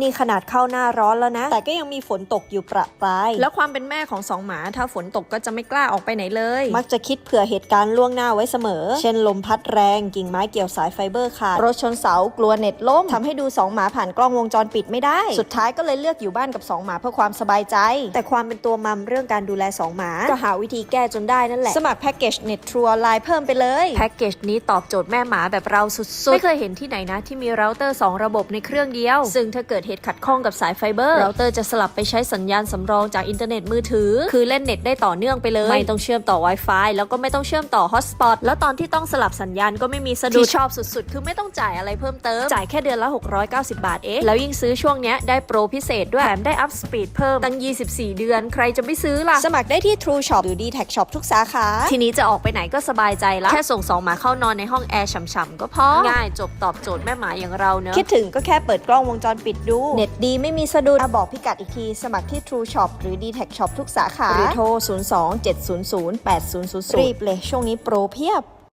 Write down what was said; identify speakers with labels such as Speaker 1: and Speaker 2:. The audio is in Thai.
Speaker 1: นี่ขนาดเข้าหน้าร้อนแล้วนะ แต่ก็ยังมีฝนตกอยู่ประปราย
Speaker 2: แล้วความเป็นแม่ของสองหมา ถ้าฝนตกก็จะไม่กล้าออกไปไหนเลย
Speaker 1: มักจะคิดเผื่อเหตุการณ์ล่วงหน้าไว้เสมอ เช่นลมพัดแรงกิ่งไม้เกี่ยวสายไฟเบอร์ขาดรถชนเสากลัวเน็ตล่มทำให้ดูสองหมาผ่านกล้องวงจรปิดไม่ได้ สุดท้ายก็เลยเลือกอยู่บ้านกับสองหมาเพื่อความสบายใจ แต่ความเป็นตัวมัมเรื่องการดูแลสองหมา ก็หาวิธีแก้จนได้นั่นแหละ สมัครแพ็กเกจเน็ตทรูออนไลน์เพิ่มไปเลย
Speaker 2: แพ็กเกจนี้ตอบโจทย์แม่หมาแบบเราสุดๆไม่เคยเห็นที่ไหนนะที่มีเราเตอร์ 2 ระบบในเครื่องเดียว ซึ่งถ้าเกิดเหตุขัดข้องกับสายไฟเบอร์เราเตอร์จะสลับไปใช้สัญญาณสำรองจากอินเทอร์เน็ตมือถือ คือเล่นเน็ตได้ต่อเนื่องไปเลย ไม่ต้องเชื่อมต่อ Wi-Fi แล้วก็ไม่ต้องเชื่อมต่อฮอตสปอตแล้วตอนที่ต้องสลับสัญญาณก็ไม่มีสะดุดที่ชอบสุดๆ คือไม่ต้องจ่ายอะไรเพิ่มเติม จ่ายแค่เดือนละ 690 บาทเองแล้วยิ่งซื้อช่วงเนี้ยได้โปรพิเศษด้วยแถมได้อัพสปีดเพิ่มตั้ง 24 เดือน ใครจะไม่ซื้อล่ะ
Speaker 1: สมัครได้ที่ True Shop หรือ d t a c Shop ทุกสาขา
Speaker 2: ทีนี้จะออกไปไหนก็สบายใจละแค่ส่งสองหมาเข้านอนในห้องแอร์ฉ่ำๆก็พอง่ายจบตอบโจทย์แม่หมาอย่างเราเนอะ
Speaker 1: คิดถึงก็แค่เปิดกล้องวงจรปิดดูเน็ตดีไม่มีสะดุดอะบอกพิกัดอีกที สมัครที่ True Shop หรือ d t a c Shop ทุกสาขา หรือโทร 02 700 8000 รีบเลย ช่วงนี้โปรเพียบ